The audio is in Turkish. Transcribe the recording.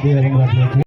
అదేవిధంగా